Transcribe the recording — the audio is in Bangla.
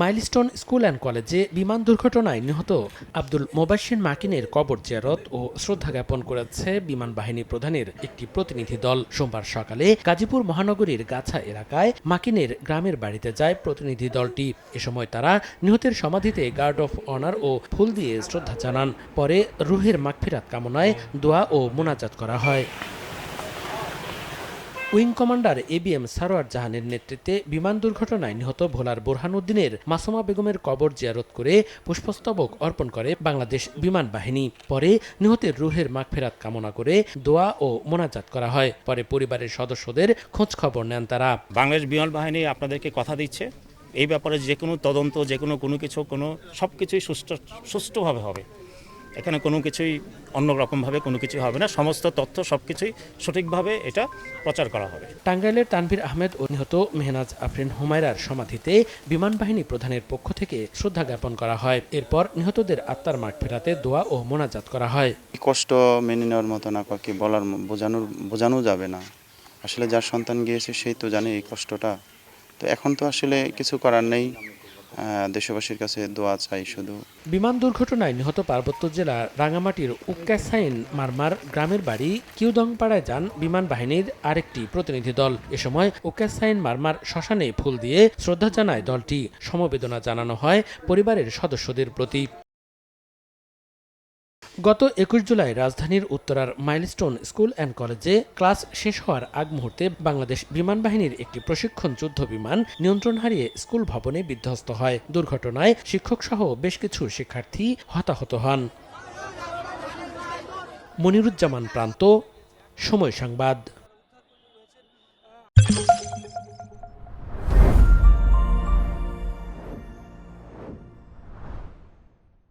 মাইলস্টোন স্কুল অ্যান্ড কলেজে বিমান দুর্ঘটনায় নিহত আব্দুল মোবাশির মাকিনের কবর জিয়ারত ও শ্রদ্ধা জ্ঞাপন করেছে বিমান বাহিনী প্রধানের একটি প্রতিনিধি দল। সোমবার সকালে গাজীপুর মহানগরীর গাছা এলাকায় মাকিনের গ্রামের বাড়িতে যায় প্রতিনিধি দলটি। এ সময় তারা নিহতের সমাধিতে গার্ড অফ অনার ও ফুল দিয়ে শ্রদ্ধা জানান। পরে রুহের মাগফিরাত কামনায় দোয়া ও মোনাজাত করা হয়। উইং কমান্ডার এবিএম সারোয়ার জাহানের নেতৃত্বে বিমান দুর্ঘটনায় নিহত ভোলার বোরহানুদ্দিনের মাসুমা বেগমের কবর জিয়ারত করে পুষ্পস্তবক অর্পণ করে বাংলাদেশ বিমান বাহিনী। পরে নিহতের রুহের মাগফেরাত কামনা করে দোয়া ও মোনাজাত করা হয়। পরে পরিবারের সদস্যদের খোঁজ খবর নেন তারা। বাংলাদেশ বিমান বাহিনী আপনাদেরকে কথা দিচ্ছে। এই ব্যাপারে যে কোনো তদন্ত, যে কোনো কোনো কিছু, কোনো সব কিছুই সুষ্ঠু, সুষ্ঠুভাবে হবে। এখানে কোনো কিছুই অন্যরকমভাবে কোনো কিছু হবে না। সমস্ত তথ্য সব কিছুই সঠিকভাবে এটা প্রচার করা হবে। টাঙ্গাইলের তানভীর আহমেদ ও নিহত মেহনাজ আফরিন হুমায়রার সমাধিতে বিমান বাহিনী প্রধানের পক্ষ থেকে শ্রদ্ধা জ্ঞাপন করা হয়। এরপর নিহতদের আত্মার মাঠ ফেরাতে দোয়া ও মোনাজাত করা হয়। এই কষ্ট মেনে নেওয়ার মতো না কাউকে বলার বোঝানোর বোঝানো যাবে না। আসলে যার সন্তান গিয়েছে সেই তো জানে এই কষ্টটা। তো এখন তো আসলে কিছু করার নেই। দেশবাসীর কাছে দোয়া চাই শুধু। বিমান দুর্ঘটনায় নিহত পার্বত্য জেলা রাঙামাটির উক্কাসাইন মারমার গ্রামের বাড়ি কিউদংপাড়ায় যান বিমান বাহিনীর আরেকটি প্রতিনিধি দল। এ সময় উক্কাসাইন মারমার শ্মশানে ফুল দিয়ে শ্রদ্ধা জানায় দলটি। সমবেদনা জানানো হয় পরিবারের সদস্যদের প্রতি। গত একুশ জুলাই রাজধানীর উত্তরার মাইলস্টোন স্কুল অ্যান্ড কলেজে ক্লাস শেষ হওয়ার আগ মুহূর্তে বাংলাদেশ বিমান বাহিনীর একটি প্রশিক্ষণ যুদ্ধ বিমান নিয়ন্ত্রণ হারিয়ে স্কুল ভবনে বিধ্বস্ত হয়। দুর্ঘটনায় শিক্ষক সহ বেশ কিছু শিক্ষার্থী হতাহত হন। মনিরুজ্জামান প্রান্ত, সময় সংবাদ।